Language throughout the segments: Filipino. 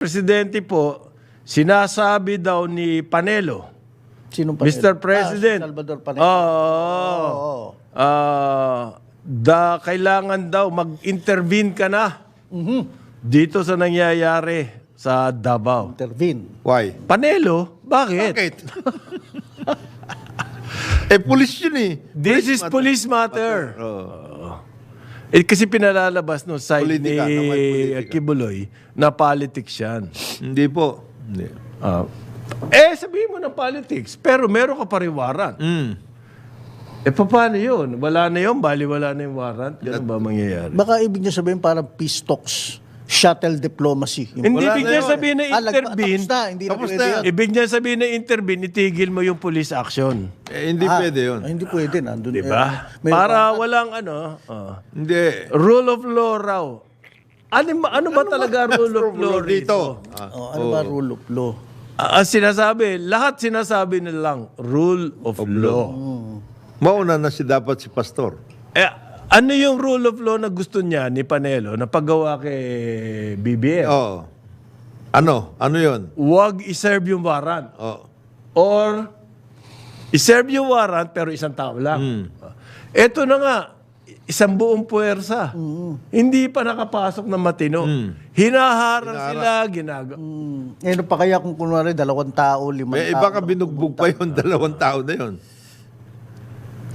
Presidente po, sinasabi daw ni Panelo, Sino pa? Mr. President. Ah, si Salvador Panelo. Oo. Oo. Ah, da kailangan daw mag-intervene ka na Mhm. dito sa nangyayari sa Davao. Intervene. Why? Panelo, bakit? Bakit? eh, police yun eh. This is police matter. Eh, kasi pinalalabas no side Politika, ni naman politika. Kibuloy na politics yan. Hindi po. Hindi. Ah, eh, sabihin mo ng politics, pero meron ka pa rin warrant. Mm. Eh, paano yun? Wala na yun, bali wala na yung warrant. Ganun ba mangyayari? Baka ibig niya sabihin parang peace talks. Shuttle diplomacy. Yung- Hindi Wala ibig na niya yun. sabihin na Ah, intervene. Tapos na, hindi na Tapos pwede na. yun. Ibig niya sabihin na intervene, itigil mo yung police action. Eh, hindi Ah, pwede yun. ah, hindi pwede. Nandun, Di ba? eh, may- Para walang ano, ah, Hindi. rule of law raw. Ano, ba- ano ba talaga rule of law dito? Ah. Oh, ano ba rule of law? Ah, ang sinasabi, lahat sinasabi na lang, rule of, law. Mauna na si dapat si pastor. Eh, ano yung rule of law na gusto niya ni Panelo na paggawa kay BBM? Oo. Ano? Ano yun? Huwag iserve yung warrant. Oh. Or, iserve yung warrant pero isang tao lang. Ito na nga, isang buong puwersa. Hindi pa nakapasok na matino. Hinaharang sila, ginagawa. Hmm. Eh, ano pa kaya kung kunwari dalawang tao, limang May tao? iba ka binugbog pa yung dalawang tao na yun.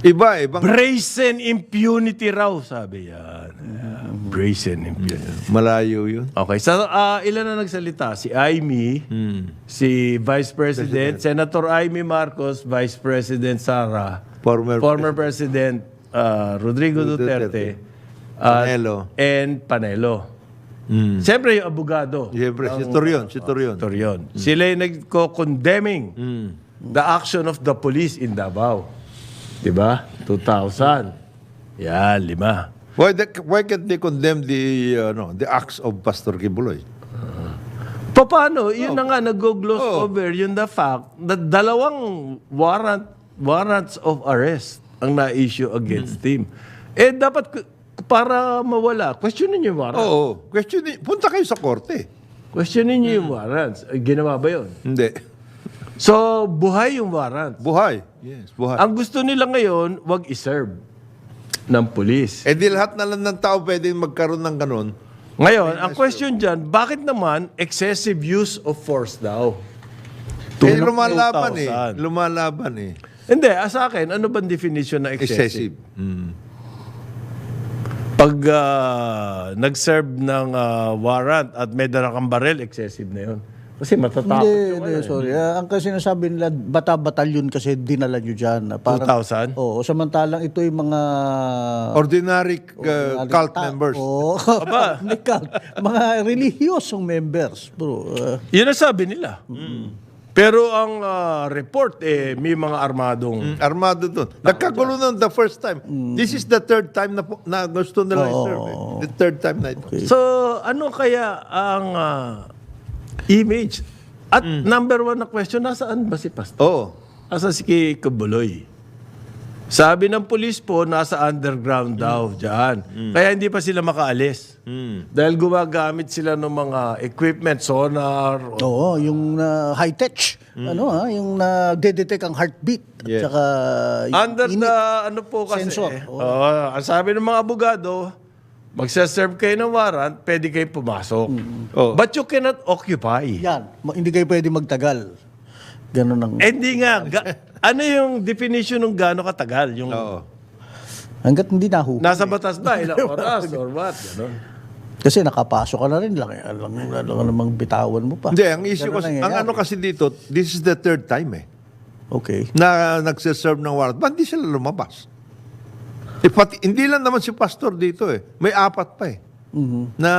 Iba, ibang... Brazen impunity raw, sabi yan. Yeah, brazen impunity. Malayo yun. Okay, so ah, ilan na nagsalita? Si Amy, si Vice President, Senator Amy Marcos, Vice President Sara, Former, former President ah, Rodrigo Duterte, at- Panelo. and Panelo. Mm. Siyempre yung abogado. Siyempre, si Torion, si Torion. Torion. Sila yung nagko-condemning Mm. the action of the police in Davao. Diba? 2000. Yan, lima. Why, the, why can't they condemn the, uh, no, the acts of Pastor Kibuloy? Pa- Paano? Yun na nga, nag-gloss Oh. over yun the fact that dalawang warrant warrants of arrest ang na-issue against Hmm. him. Eh, dapat k- para mawala, questionin niyo yung warrant. Oo. Question, punta kayo sa korte. Questionin niyo Hmm. yung warrants. Eh, Ginawa ba yun? Hindi. So, buhay yung warrant. Buhay. Yes, buhay. Ang gusto nila ngayon, wag iserve ng police. eh di lahat na lang ng tao pwedeng magkaroon ng ganun. Ngayon, ang question dyan, bakit naman excessive use of force daw? Eh, lumalaban eh. 2,000. Lumalaban eh. Hindi, ah, sa akin, ano bang definition ng excessive? Excessive. Mm. Pag ah, nag-serve ng ah, warrant at may dala kang barel, excessive na yun. Kasi matatakot Hindi, yung hindi, sorry. Ah, ang kasi sinasabi nila, bata-batalyon kasi dinala nyo dyan. na Parang, 2,000? Oo, samantalang ito yung mga... Ordinary uh, cult ta- members. Oo, hindi cult. Mga relihiyosong members, bro. Ah, Yun ang sabi nila. Pero ang ah, report, eh, may mga armadong... Mm, Armado doon. Nagkagulo nun the first time. This is the third time na, po- na gusto nila i-serve. eh. The third time na ito. So, ano kaya ang ah, image? At number one na question, nasaan ba si Pastor? Oo. Asa si Kabuloy? Sabi ng pulis po, nasa underground daw dyan. Kaya hindi pa sila makaalis. Dahil gumagamit sila ng mga equipment, sonar. o- Oo, yung ah, high-tech. Ano ha, yung na-detect ang heartbeat. At Yes. saka yung Under init. the, ano po kasi, Sensor. Oo, ang sabi ng mga abogado, magsaserve kayo ng warrant, pwede kayo pumasok. Oh. But you cannot occupy. Yan, ma- hindi kayo pwede magtagal. Ganun ang... Eh, Hindi nga. Ga- ano yung definition ng gaano katagal? Yung Oo. Hanggat hindi nahu. nasa batas ba? Ilang oras or what? Ganon. Kasi nakapasok ka na rin lang. Alam mo alam namang bitawan mo pa. Hindi, ang issue Ganun kasi, ang nangyayari. ano kasi dito, this is the third time eh, Okay. na nagsiserve ng warrant. Ba't di sila lumabas? Eh, pati, hindi lang naman si pastor dito eh. May apat pa eh. Na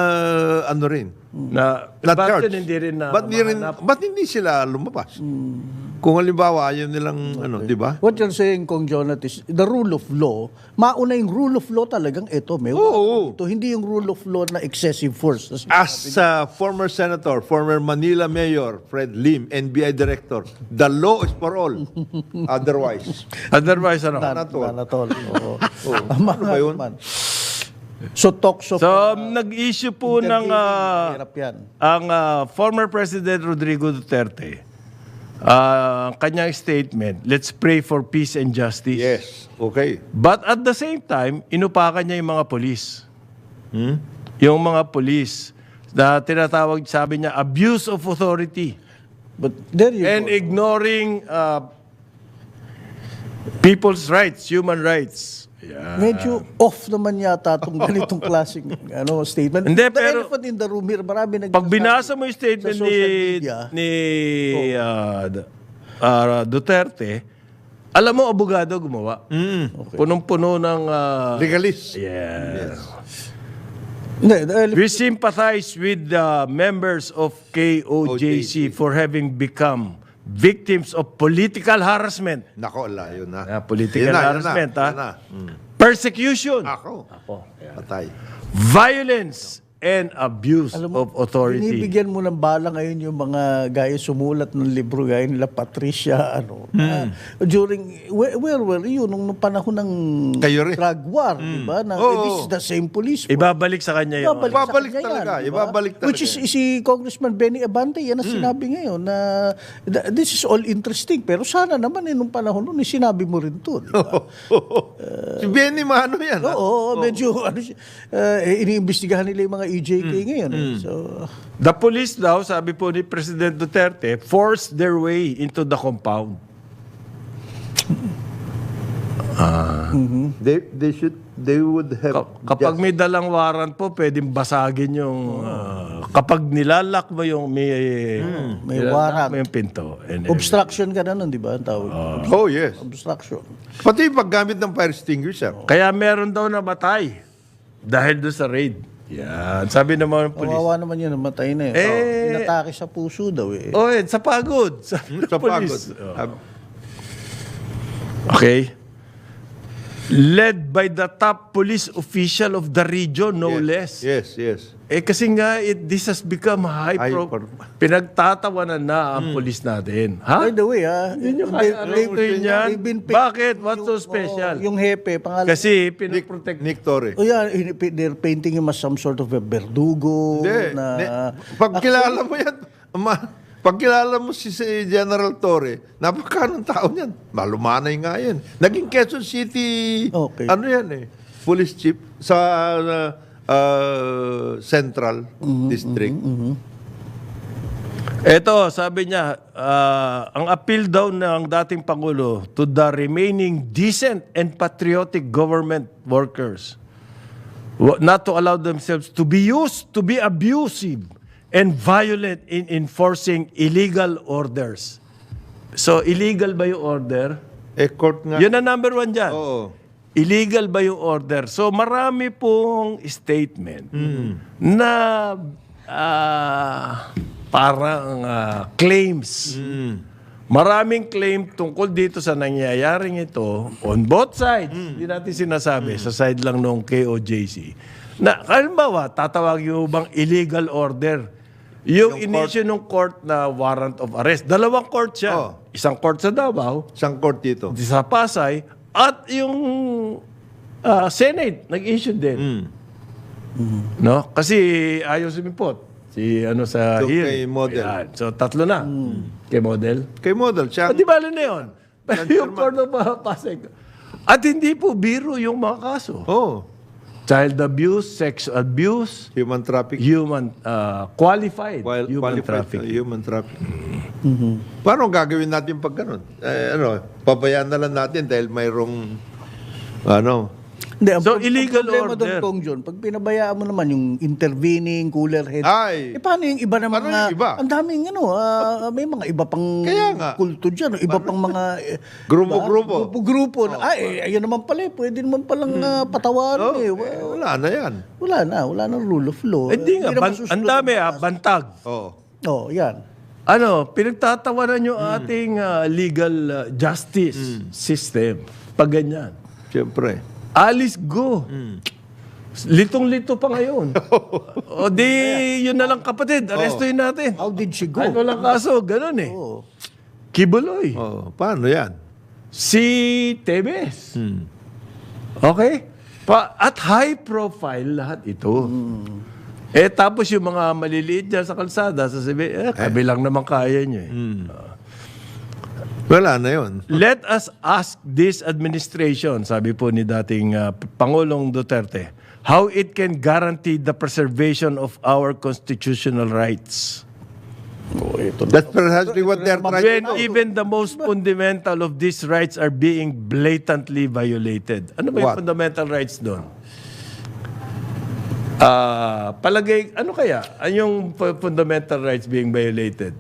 ano rin. Na, Na bakit charge. hindi rin na ba't, di rin, ba't hindi sila lumabas? Kung halimbawa, ayaw nilang, ano, di ba? What you're saying, Kong Jonat, is the rule of law, mauna yung rule of law talagang ito. May Oo. Ito, hindi yung rule of law na excessive force. As- As uh, former senator, former Manila Mayor, Fred Lim, NBI Director, the law is for all. Otherwise. Otherwise, ano? Not all. Manatol. Oo. Oh, Tama ano ba yun? naman. So talks of So, uh, nag-issue po ng yan. ang ah, former President Rodrigo Duterte. ang kanyang statement, let's pray for peace and justice. Yes. Okay. But at the same time, inupakan niya yung mga polis. Hmm? Yung mga polis na tinatawag, sabi niya, abuse of authority But there you and go. ignoring uh, people's rights, human rights. Yeah. Medyo off naman yata itong ganitong klaseng ano, statement. Hindi, the pero- elephant in the room here, marami nag Pag binasa mo yung statement ni, media. ni uh, D- uh, Duterte, alam mo, abogado gumawa. Punong-puno ng... uh, Legalist. the elephant, We sympathize with the members of KOJC for having become victims of political harassment. Nako, ala, yun na. Ah, political Yun na, yun harassment, na, ha? yun na. Mm. Persecution, Ako. Patay. violence, and abuse alam mo, of authority. binibigyan mo ng bala ngayon yung mga gaya sumulat ng libro gaya nila Patricia ano Hmm. ah, during where, where were you nung, nung panahon ng Kayo rin. drug war di ba na Oo. eh, this is the same police force. Ibabalik sa kanya yun. Ibabalik, sa Ibabalik kanya talaga, yan, di ba? ibabalik talaga Which is si Congressman Benny Abante, yan ang Hmm. sinabi ngayon na th- this is all interesting. Pero sana naman eh, nung panahon nun, eh, sinabi mo rin to. Di ba? si Benny Mano yan. Oo, medyo ano, uh, eh, iniimbestigahan nila yung mga EJK Hmm. ngayon. Eh. So, The police daw, sabi po ni President Duterte, forced their way into the compound. They, they should, they would have... Ka- kapag may dalang warrant po, pwedeng basagin yung... ah, kapag nilalak mo yung may... May nilalak warrant. mo yung pinto. And, obstruction ka na nun, di ba? Ang tawag. Oh, yes. Obstruction. Pati paggamit ng fire extinguisher. kaya meron daw namatay dahil doon sa raid. Yan. Sabi naman ng police. Kawawa naman yun, namatay na yun. Eh, Oh, inatake sa puso daw eh. Oh, eh, sa pagod. Sabi ng Sa pagod. police. Oh. Okay. Led by the top police official of the region, no less. Yes, yes. Eh kasi nga, it, this has become high High pro... pro- Pinagtatawanan na ang police natin. Ha? By the way, ah, Yun yung they- they- yun yan. Bakit? What's so yung- special? oh, yung hepe, pangalan. Kasi Nick, pinaprotect... Nick Torre. Oh yeah, hin- they're painting him as some sort of a verdugo Hindi. na pag kilala mo yan, ma, pag kilala mo si, si General Torre, napakanong tao niyan. Malumanay nga yan. Naging Quezon City, Okay. ano yan eh, police chief sa uh, uh, Central District. Ito, sabi niya, ah, ang appeal daw ng dating Pangulo to the remaining decent and patriotic government workers not to allow themselves to be used to be abusive and violent in enforcing illegal orders. So, illegal ba yung order? Eh, court nga. Yun ang number one dyan. Oo. Illegal ba yung order? So marami pong statement na ah, parang ah, claims. Maraming claim tungkol dito sa nangyayaring ito on both sides. Hindi natin sinasabi sa side lang nung KOJC. Na, halimbawa, tatawagin mo bang illegal order? Yung, inisyo ng court na warrant of arrest. Dalawang court siya. Oh. Isang court sa Davao, Isang court dito. di sa Pasay at yung ah, Senate nag-issue din. No? Kasi ayaw sumipot. Si ano sa Yung hearing. kay Model. Ayan. So tatlo na. Kay model. Kay Model, siya. Ah, di bali na yun. Pero yung Court of Pasay. At hindi po biro yung mga kaso. Oh, Child abuse, sex abuse, human trafficking. human ah, qualified While human qualified, trafficking. uh, human trafficking. Paano ang gagawin natin pag ganun? Eh, ano, pabayaan na lang natin dahil mayroong ano, Hindi, So, illegal ang problema order. doon, Kong John, pag pinabayaan mo naman yung intervening, cooler head, Ay. eh paano yung iba naman Paano mga, yung iba? ang daming ano, ah, may mga iba pang Kaya nga. kulto dyan, iba pang mga, eh, Grupo-grupo. grupo-grupo, na, ay, eh, ayun naman pala, eh, pwede naman palang ah, patawarin oh, eh. eh, Wa- wala na yan. Wala na, wala na rule of law. Eh, di nga, ban- ang dami ah, bantag. Oh. Oh, yan. Ano, pinagtatawanan yung ating ah, legal ah, justice system. Pag ganyan. Siyempre. Alice go. Litong-lito pa ngayon. o di, yun na lang kapatid. Arestuhin natin. How did she go? Kahit walang kaso, ganun eh. Oh. Oh, Kibuloy. paano yan? Si Tebes. Okay? Pa, at high profile lahat ito. Eh tapos yung mga maliliit dyan sa kalsada, sasabihin, eh, kami lang naman kaya nyo eh. Wala na yun. Let us ask this administration, sabi po ni dating uh, Pangulong Duterte, how it can guarantee the preservation of our constitutional rights. That's precisely what they're trying When to do. even the most fundamental of these rights are being blatantly violated. Ano ba yung What? fundamental rights doon? Ah, palagay, ano kaya? Ano yung fu- fundamental rights being violated?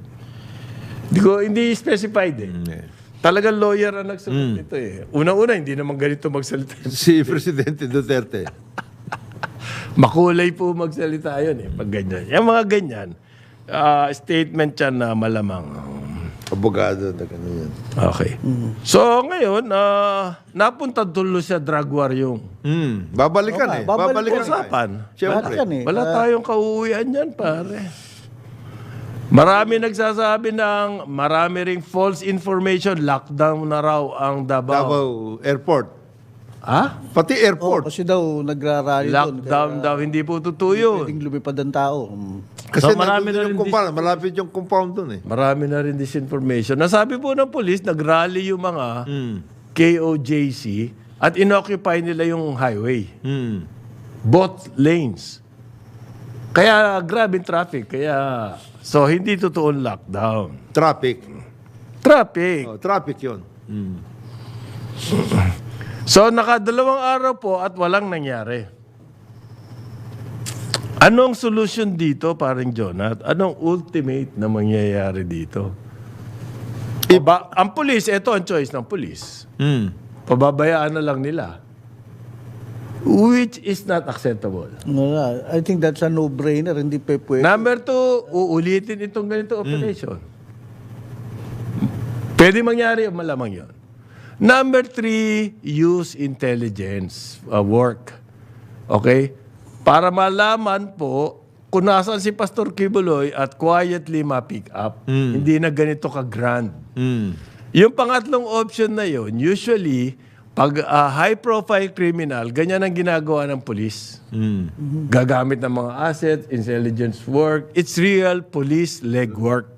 Hindi ko, hindi specified eh. Talagang lawyer ang nagsagot nito eh. Una-una, hindi naman ganito magsalita. Si Presidente Duterte. Makulay po magsalita yun eh, pag ganyan. Yung mga ganyan, ah, statement yan na malamang. Abogado na gano'n yan. Okay. So ngayon, ah, napunta tuloy sa drug war yung Mm, babalikan nga, eh. babalik- Babalikan. usapan. Siyempre. Lahat yan eh. Wala tayong kauuwian yan, pare. Marami nagsasabi ng marami ring false information. Lockdown na raw ang Davao. Davao Airport. Ha? Pati Oh, airport. kasi daw nagrarally doon. Lockdown daw. Hindi po totoo yun. Pwedeng lumipad ang tao. Mm. Kasi So, marami na yung rin compound. Malapit yung compound dun eh. Marami na rin disinformation. Nasabi po ng polis, nag-rally yung mga Mm. KOJC at inoccupy nila yung highway. Mm. Both lanes. Kaya grabe traffic. Kaya, so hindi totoong lockdown. Traffic. Traffic. Oh, traffic yun. Mm. So nakadalawang araw po at walang nangyari. Anong solution dito, paring Jonat? Anong ultimate na mangyayari dito? Iba, ang pulis, ito ang choice ng pulis. Mm. Pababayaan na lang nila. Which is not acceptable. Wala. I think that's a no-brainer. Hindi pa pwede. Number two, uulitin itong ganito operation. Pwede mangyari o malamang yon. Number three, use intelligence uh, work. Okay? Para malaman po kung nasaan si Pastor Kibuloy at quietly ma-pick up. Hindi na ganito ka-grand. Mm. Yung pangatlong option na yon, usually, pag uh, high-profile criminal, ganyan ang ginagawa ng police. Mm. Gagamit ng mga assets, intelligence work. It's real police legwork.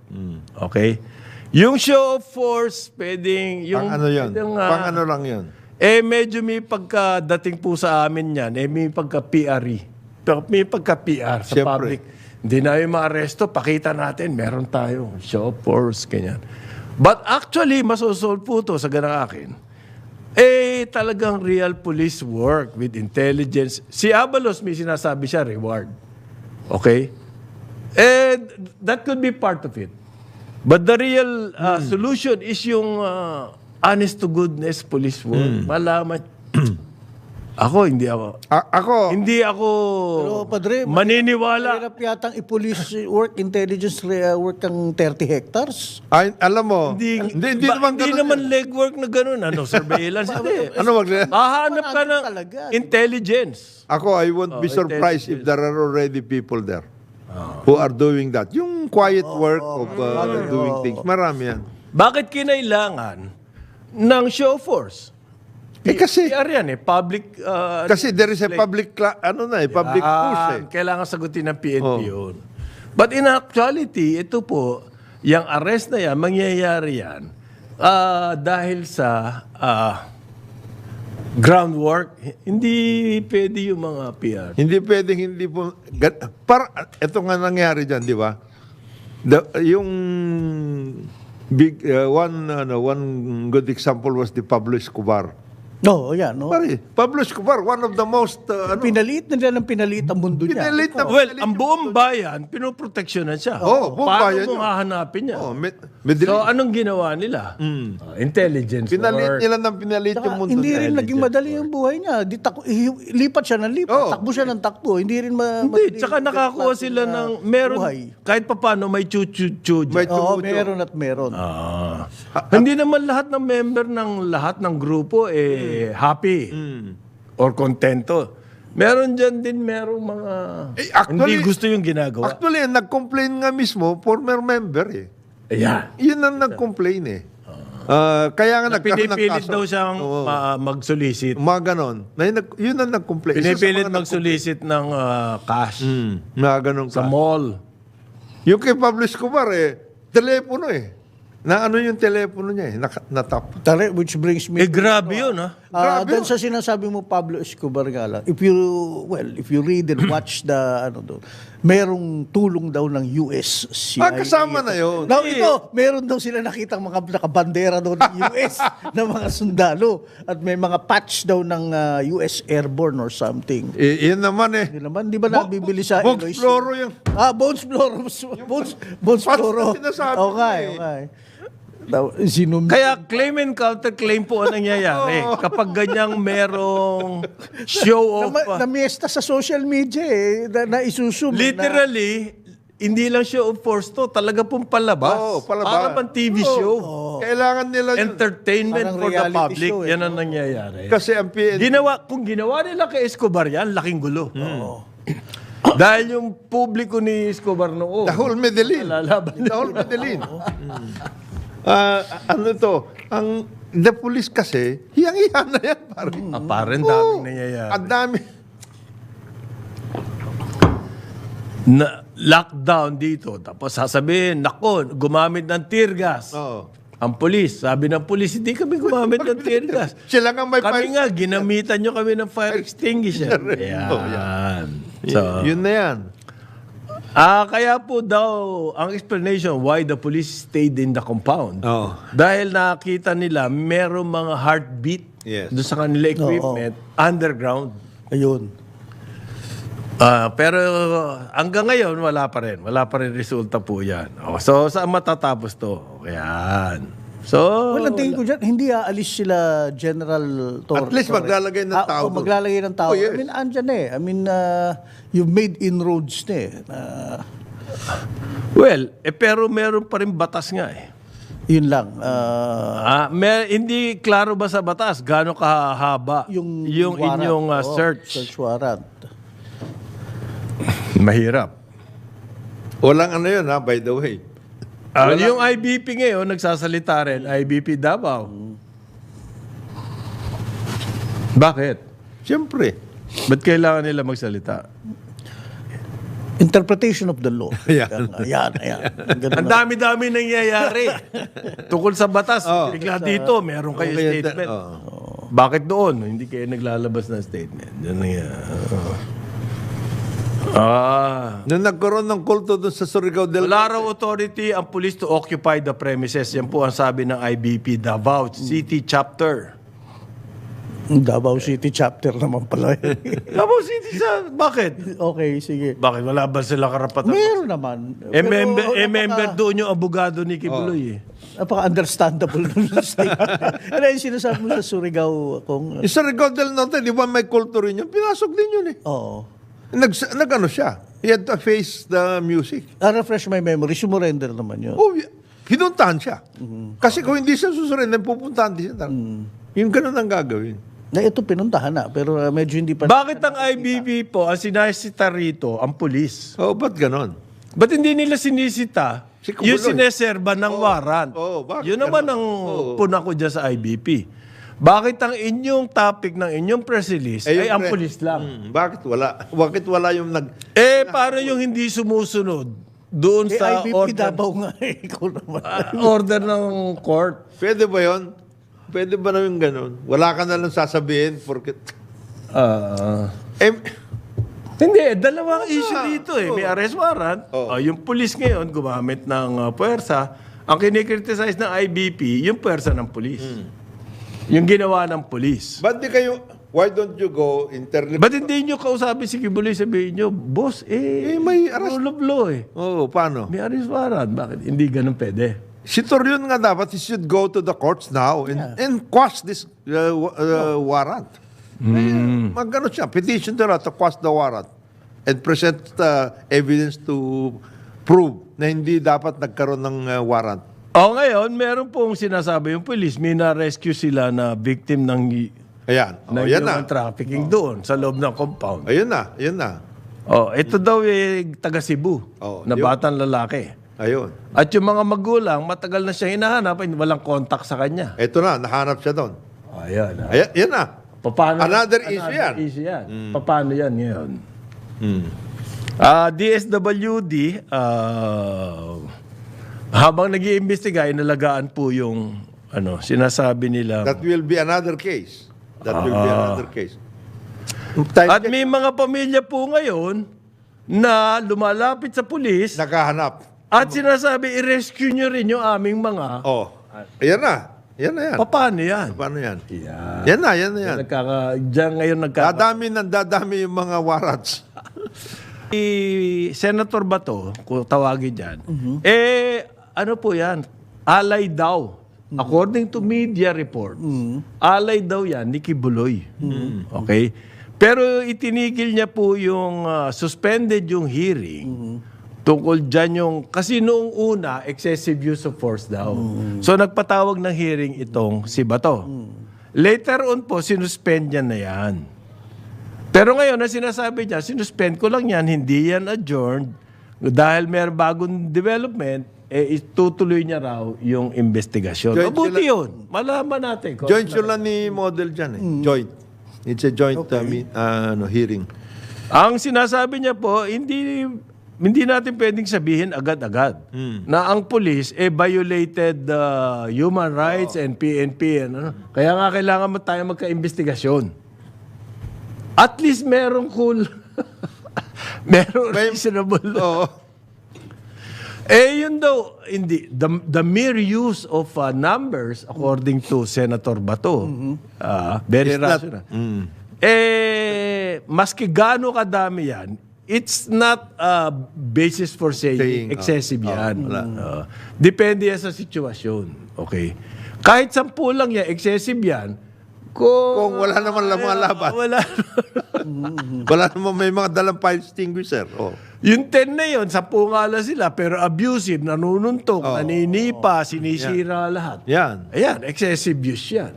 Okay? Yung show of force, pwedeng... Yung, Pang ano yun? pwedeng, ah, Pang ano lang yun? Eh, medyo may pagkadating po sa amin yan. Eh, may pagka-PRE. Pero May pagka-PR sa Siyempre. public. Hindi na yung maaresto, pakita natin, meron tayo. Show of force, ganyan. But actually, masosolve po to sa ganang akin. Eh, talagang real police work with intelligence. Si Abalos, may sinasabi siya, reward. Okay? And that could be part of it. But the real uh, solution is yung uh, honest to goodness police work. Malaman. Ako, hindi ako. A- ako, Hindi ako Pero, Padre, maniniwala. Mahirap yatang i-police work, intelligence uh, work ang 30 hectares. ay, alam mo, Hindi, hindi, hindi ba- naman hindi ganun naman yan. legwork na gano'n. Ano, surveillance. hindi. Ano wag Hahanap ka ng Talaga. intelligence. Ako, I won't Oh, be surprised if there are already people there who are doing that. Yung quiet work of uh, doing things. Marami yan. Bakit kinailangan ng show force? Eh, kasi- PR yan eh. Public... uh, Kasi there is a public, ano na eh, public Ah, push eh. Kailangan sagutin ng PNP Oh. yun. But in actuality, ito po, yung arrest na yan, mangyayari yan ah, dahil sa ah, groundwork. Hindi pwede yung mga PR. Hindi pwedeng hindi po... Para, ito nga nangyari dyan, di ba? The, yung big, uh, one, ano, one good example was the Pablo Escobar. No, yan. No? Pare, Pablo Escobar, one of the most, uh, ano, Pinaliit na nila ng pinaliit ang mundo niya. Pinalit na- Well, ang buong bayan, pinoproteksyonan siya. Oo, buong Paano bayan mo yun. hahanapin niya? oh, med- medali- So, anong ginawa nila? Ah, intelligence pinalit work. nila ng pinalit Saka, yung mundo. hindi niya. rin naging madali yung buhay niya. Di tako, lipat siya ng lipat. Oo. Takbo siya ng takbo. Hindi rin ma... Hindi, tsaka nakakuha sila na ng, meron, buhay. kahit papano may chuchu-chu May tumuto. meron at meron. Ah. Hindi naman lahat ng member ng lahat ng grupo eh happy or kontento. Meron dyan din merong mga Eh, actually- hindi gusto yung ginagawa. Actually, nag-complain nga mismo, former member eh. Ayan. Yun ang nag-complain eh. Ah, kaya nga nagkaroon ng Pinipilit kaso. daw siyang Oo. ma- mag-solicit. Mga ganon. Na yun, nag- yun ang nag-complain. Isa sa Pinipilit mga nag- mag-solicit ng ah, cash Hmm, mga ganon sa ka. mall. Yung kay Pablo Escobar eh, telepono eh. Na ano yung telepono niya eh, naka- natap. Tare, which brings me Eh, grabe yun, ha? Ah, Grabe doon sa sinasabi mo Pablo Escobar nga lang, if you well, if you read and watch the ano doon, merong tulong daw ng US CIA. Ah, kasama na yun. Now ito, meron daw sila nakitang mga nakabandera doon ng US na mga sundalo at may mga patch daw ng ah, US Airborne or something. Eh, yun naman eh. Yun naman, di ba nabibili sa Box Eloise? Floro yung... Ah, Bones Floro. Bones, Bones Floro. sinasabi Okay, mo eh. okay. Daw, sinum- Kaya claim and counterclaim po ang nangyayari. Kapag ganyang merong show na, off. na, miesta sa social media eh, na, na isusum. na- Literally, hindi lang show of force to. Talaga pong palabas. Oo, palabas. Para pang TV show. Kailangan nila yun. Entertainment Parang for the public. show, eh, Yan ang nangyayari. Kasi ang PNP... Ginawa, kung ginawa nila kay Escobar yan, laking gulo. Hmm. Dahil yung publiko ni Escobar noon. The whole Medellin. The whole Medellin. Ah, ano to? Ang the police kasi, hiyang-hiya na yan. Pare. Ah, parang daming nangyayari. Ang dami. na lockdown dito. Tapos sasabihin, nako, gumamit ng tear gas. Oo. Ang pulis, sabi ng pulis, hindi kami gumamit ng tear gas. Sila nga may Kami fire- nga, ginamitan nyo kami ng fire extinguisher. Oh, Yan. So, Yun na yan. Ah, kaya po daw, ang explanation why the police stayed in the compound. Oo. Dahil nakita nila, merong mga heartbeat Yes. doon sa kanila equipment underground. Ayun. Ah, pero hanggang ngayon wala pa rin. Wala pa rin resulta po 'yan. Oh, so saan matatapos 'to? Ayan. So Well, ang tingin ko dyan, hindi aalis sila General Torres. At least maglalagay ng tao Ah, oh, doon. maglalagay ng tao. Oh, yes. I mean, andyan eh. I mean, uh, you've made inroads na eh. Uh, well, eh pero meron pa rin batas nga eh. yun lang. Uh, Ah, mer- hindi klaro ba sa batas gaano kahaba yung yung warrant. inyong ah, Oo, search? Search warrant. Mahirap. Walang ano yun ha, by the way. Ah, yung IBP ngayon nagsasalita rin, IBP Davao. Bakit? Siyempre. Ba't kailangan nila magsalita? Interpretation of the law. Ayan. Ayan, ayan. Ganun Ang na. dami-dami nangyayari. Tungkol sa batas, Oh. bigla dito, meron kayo statement. oh. Bakit doon? Hindi kayo naglalabas ng statement. Yan ang yan. Ah. Nung nagkaroon ng kulto doon sa Surigao del Wala raw authority ang police to occupy the premises. Yan po ang sabi ng IBP Davao City Chapter. Davao City chapter naman pala. yun. Davao City sa... Bakit? okay, sige. Bakit? Wala ba sila karapatan? Meron naman. Eh, Pero member, eh, napaka- member doon yung abogado ni Kibuloy eh. Napaka-understandable ng statement. ano yung sinasabi mo sa Surigao kung... Yung Surigao del Norte, di ba may kulto rin yun? Pinasok din yun eh. Oo. Nag, nag-ano siya? He had to face the music. Ah, refresh my memory. Sumurrender naman yun. Oh, pinuntahan siya. Kasi kung hindi siya susurrender, pupuntahan din siya. Yung ganun ang gagawin. Na ito pinuntahan na, pero uh, medyo hindi pa... Bakit ang IBP po, ang sinasita rito, ang pulis? Oh, ba't ganon? Ba't hindi nila sinisita Si yung sineserba ng warrant? Oo, bakit Yun naman ang Oo. puna ko dyan sa IBP. Bakit ang inyong topic ng inyong press release ay, yung ang pre- pulis lang? Hmm, bakit wala? Bakit wala yung nag... Eh, paano yung hindi sumusunod doon Eh, sa IBP order, Davao nga eh. Ikaw naman. ah, order ng court? Pwede ba yon? Pwede ba na yung ganun? Wala ka na lang sasabihin porque... Ah, Eh, hindi, dalawang issue dito eh. May arrest warrant. Oo. Ah, yung pulis ngayon gumamit ng uh, puwersa. Ang kinikriticize ng IBP, yung puwersa ng pulis. Yung ginawa ng pulis. ba't di kayo... Why don't you go internally? Ba't hindi nyo kausapin si Kibuloy sabihin nyo, boss, eh, Eh, may arrest- rule of law eh. Oo, paano? May arrest warrant. Bakit hindi ganun pwede? Si Torion nga dapat, he should go to the courts now and, and quash this uh, wa- uh, warrant. Mm. Magano siya, petition to, to quash the warrant and present uh, evidence to prove na hindi dapat nagkaroon ng uh, warrant. O ngayon, meron pong sinasabi yung police, may na-rescue sila na victim ng, Ayan. ng Oh, yan na. human trafficking doon sa loob ng compound. Ayun na, ayun na. Oh, ito daw eh, taga Cebu Oh, na yung- batang lalaki. Ayun. At yung mga magulang, matagal na siya hinahanap, walang contact sa kanya. Ito na, nahanap siya doon. Ayan. Ayan, yan na. Paano, Another issue yan. Issue yan. Paano yan ngayon? Ah, DSWD, ah, habang nag iimbestiga inalagaan po yung ano, sinasabi nila. That will be another case. That will Ah. be another case. Time At may mga pamilya po ngayon na lumalapit sa pulis nakahanap. at sinasabi, i-rescue nyo rin yung aming mga... Oh. Ayan na. Yan na yan. Paano yan? Paano yan? Yan. Yan na, yan na yan. Nagkaka, diyan ngayon nagkaka... Dadami ng dadami yung mga warrants. Si Senator Bato, kung tawagin dyan, eh, ano po yan? Alay daw. According to media report, alay daw yan ni Kibuloy. Okay? Pero itinigil niya po yung ah, suspended yung hearing tungkol dyan yung, kasi noong una, excessive use of force daw. So nagpatawag ng hearing itong si Bato. Later on po, sinuspend niya na yan. Pero ngayon, ang sinasabi niya, sinuspend ko lang yan, hindi yan adjourned. Dahil may bagong development, eh, itutuloy niya raw yung investigasyon. Joint Mabuti sila- yun. Malaman natin. kung- Joint yun lang ni model dyan eh. Joint. It's a joint uh, me- uh, ano, hearing. Ang sinasabi niya po, hindi hindi natin pwedeng sabihin agad-agad na ang police eh violated the human rights and PNP and ano. Kaya nga kailangan mo tayo magka-investigasyon. At least merong cool merong May- reasonable. Oo. Eh, yun daw, hindi. The, the mere use of uh, numbers, according to Senator Bato, ah, very It's not- rational. Eh, maski gaano kadami yan, it's not a basis for saying, Saying, oh, excessive oh, yan. wala. Ah, depende yan sa sitwasyon. Okay? Kahit sampu lang yan, excessive yan, kung, Kung wala naman lang mga laban. Wala. Wala naman may mga dalang fire extinguisher. Oh. Yung 10 na yun, sa pungala sila, pero abusive, nanununtok, Oh. naninipa, sinisira lahat. Yan. Ayan, excessive use yan.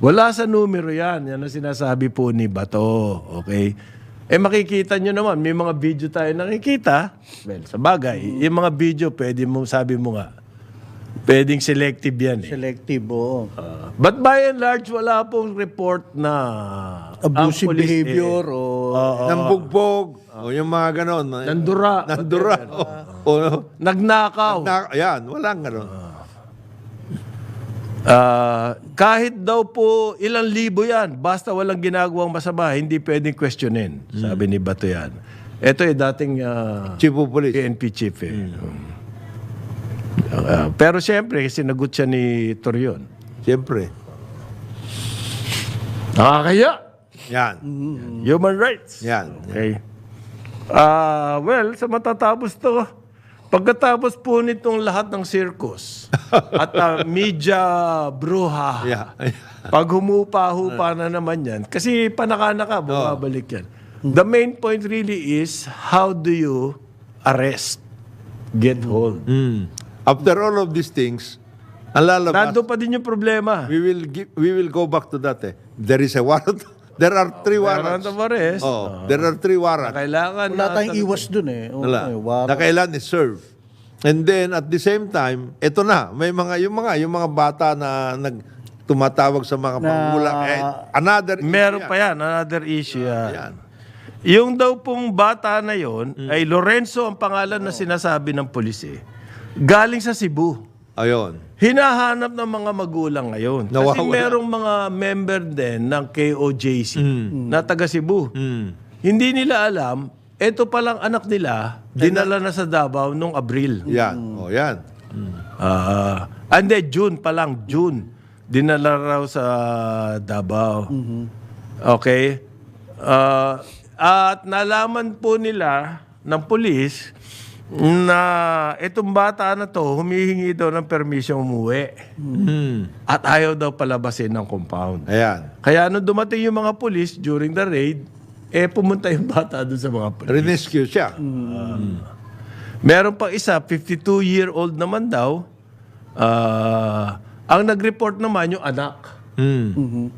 Wala sa numero yan. Yan ang sinasabi po ni Bato. Okay? Eh makikita nyo naman, may mga video tayo nakikita. Well, sa bagay, yung mga video, pwede mo, sabi mo nga, pwedeng selective yan eh. Selective, oo. Uh, but by and large, wala pong report na ang Abusive police, eh, behavior o... Nang bugbog. O yung mga ganon. Nandura. Nandura. O, o, Nagnakaw. na, yan, walang ganon. Ah, kahit daw po ilang libo yan, basta walang ginagawang masama, hindi pwedeng questionin. Sabi ni Bato yan. Ito eh, dating ah, Chief of Police. PNP chief eh. Ah, pero siyempre, sinagot siya ni Torion. Siyempre. Nakakaya! Yan. Human rights. Yan. Okay. Ah, well, sa matatapos to, pagkatapos po nitong lahat ng circus at ah, media bruha, Yeah. pag humupa-hupa na naman yan, kasi panaka-naka, bumabalik yan. The main point really is, how do you arrest, get hold? Mm. After all of these things, ang lalabas, Nando pa din yung problema. we will give, we will go back to that eh. There is a warrant. There are three Warrant warrants. of arrest. Oh, there are three warrants. Kailangan Wala na- tayong iwas dun eh. Oo, Wala. eh, warrant. Na kailan is-serve. And then at the same time, ito na, may mga yung mga yung mga bata na nag tumatawag sa mga pangulang eh, another issue Meron pa yan, another issue yan. Yan. Yung daw pong bata na yon ay Lorenzo ang pangalan na sinasabi ng pulis eh. Galing sa Cebu. Ayun. Hinahanap ng mga magulang ngayon. Kasi Nawawala. merong mga member din ng KOJC na taga Cebu. Mm. Hindi nila alam, eto palang anak nila, dinala na sa Davao nung Abril. Yan. Oh, yan. Ah, hindi, June pa lang, June. Dinala raw sa Davao. Okay? Ah, at nalaman po nila ng pulis na itong bata na to humihingi daw ng permission umuwi. Mm. At ayaw daw palabasin ng compound. Ayan. Kaya nung dumating yung mga pulis during the raid, eh pumunta yung bata doon sa mga pulis. Renescue siya. Meron pang isa, 52-year-old naman daw. Ah, ang nag-report naman yung anak. Mm.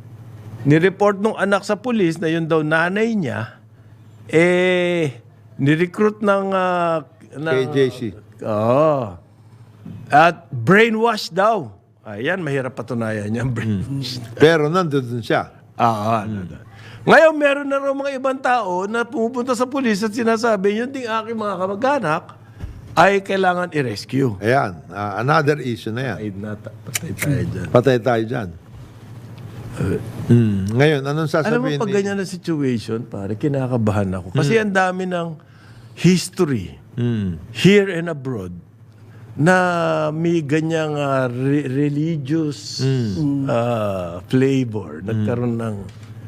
Ni-report nung anak sa pulis na yun daw nanay niya, eh, ni-recruit ng... ah, ng KJC. Oo. At brainwash daw. Ayan, mahirap patunayan yan. Brainwash. Pero nandun siya. Ah, ano na. Ngayon, meron na raw mga ibang tao na pumupunta sa pulis at sinasabi, yun ding aking mga kamag-anak ay kailangan i-rescue. Ayan, ah, another issue na yan. Ay, nata, patay tayo dyan. Patay tayo dyan. Mm. Ngayon, anong Alam mo, sasabihin pag ni... ganyan na situation, pare, kinakabahan ako. Kasi ang dami ng history Mm. here and abroad na may ganyang ah, re- religious ah, flavor. Nagkaroon ng...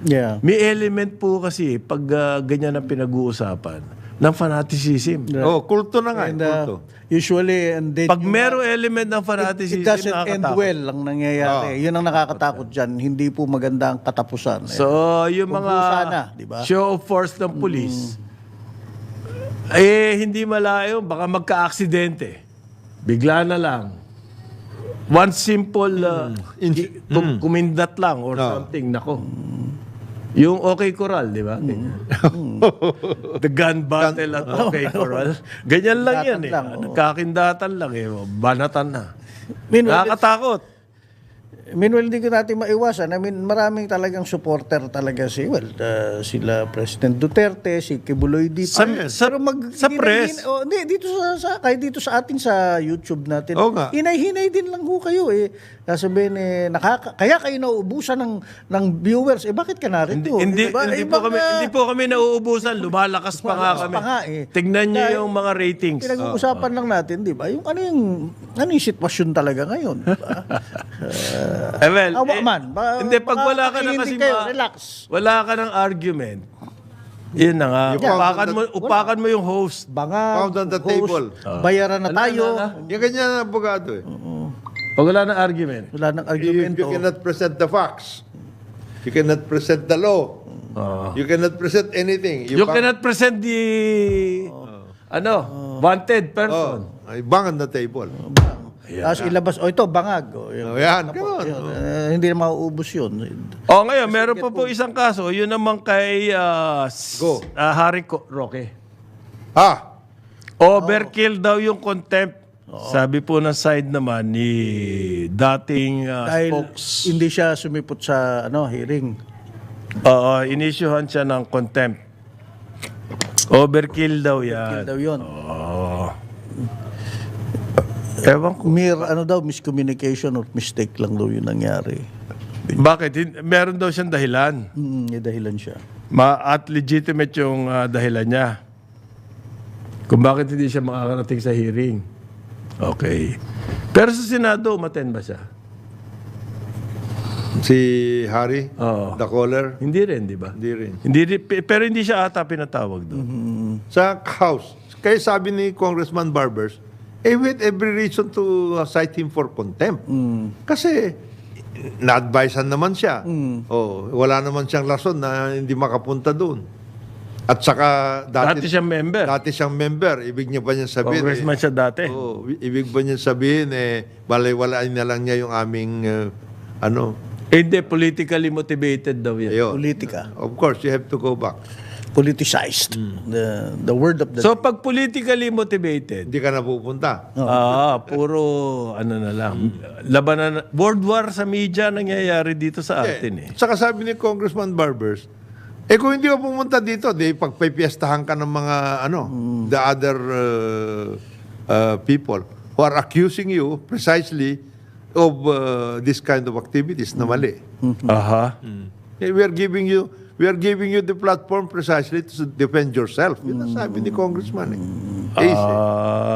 Yeah. May element po kasi pag ah, ganyan ang pinag-uusapan ng fanaticism. Oh, kulto na nga. And kulto. uh, usually, and then Pag merong element ng it, fanaticism, it doesn't end well ang nangyayari. Yun ang nakakatakot dyan. Hindi po maganda ang katapusan. So, yung Kung mga sana, di ba? show of force ng police, eh, hindi malayo, baka magka-aksidente. Bigla na lang. One simple, uh, In- kum- kumindat lang or something, nako. Yung okay coral, di ba? Ganyan. The gun battle at okay coral. Ganyan lang yan eh. lang, oo. Nagkakindatan lang eh. Banatan na. Meanwhile, Nakakatakot. Meanwhile, hindi ko natin maiwasan. I mean, maraming talagang supporter talaga si, well, uh, sila President Duterte, si Kibuloy dito. Sa- sa- sa hinay- press. hin- oh, hindi, dito sa, sa, kahit dito sa atin sa YouTube natin. Oo nga. Hinay-hinay din lang ho kayo eh. Sasabihin eh, nakaka, kaya kayo nauubusan ng, ng viewers. Eh, bakit ka narito? Hindi, hindi, Diba? hindi Eh, po baka- kami hindi po kami nauubusan, lumalakas pa nga kami. pa nga eh. Tignan niyo yung mga ratings. Pinag-uusapan lang natin, di ba? Yung ano yung, ano yung sitwasyon talaga ngayon, di ba? Eh, well, Awa eh, man. Ba- hindi, pag wala ka na kasi kayo, ma- relax. wala ka ng argument, yun na nga. You Upakan mo, upakan mo yung host. Banga, Found on the table. bayaran na tayo. Yung ganyan ang abogado eh. Pag wala ng argument. Wala nang You, argumento. you cannot present the facts. You cannot present the law. You cannot present anything. You bang- cannot present the, ano, wanted person. Oh, ay bang on the table. Tapos ilabas, o ito, bangag. O, yun. Oh, yan, ganun. Yun, eh, hindi na mauubos yun. O ngayon, meron pa po isang kaso. Yun naman kay ah, s- Go. ah, Harry Co- Roque. Ah, Overkill daw yung contempt. Sabi po ng side naman ni dating uh, Dahil spokes. hindi siya sumipot sa ano hearing. Oo, inisyuhan siya ng contempt. Overkill daw yan. Daw yun. Oo. Ewan ko. Mere ano daw, miscommunication or mistake lang daw yung nangyari. Bakit? Meron daw siyang dahilan. Hmm, may dahilan siya. Ma at legitimate yung ah, dahilan niya. Kung bakit hindi siya makakarating sa hearing. Okay. Pero sa Senado, umaten ba siya? si Harry, Oo. the caller, Hindi rin, di ba? hindi rin. Hindi rin, pe- pero hindi siya ata pinatawag doon. Sa House, kaya sabi ni Congressman Barbers, eh, had every reason to uh, cite him for contempt. Kasi, na-advisean naman siya. Oh, wala naman siyang rason na hindi makapunta doon. At saka, Dati dati, siyang member. dati siyang member. Ibig niya ba niya sabihin? Congressman siya dati. Eh, oh, ibig ba niya sabihin, eh, balay-walain na lang niya yung aming, uh, ano, Eh, Hindi, politically motivated daw yan. ayun. Politika. Of course, you have to go back. Politicized. The, the word of the So, pag politically motivated, Hindi ka na pupunta. ah, puro, ano na lang, labanan, world war sa media nangyayari dito sa atin eh. Saka sabi ni Congressman Barbers, eh kung hindi ka pumunta dito, di pagpipiestahan ka ng mga ano, the other uh, uh, people who are accusing you precisely of uh, this kind of activities na mali. Aha. Eh, we are giving you we are giving you the platform precisely to defend yourself. Yun ang sabi ni Congressman. Eh. Ace, eh. Ah,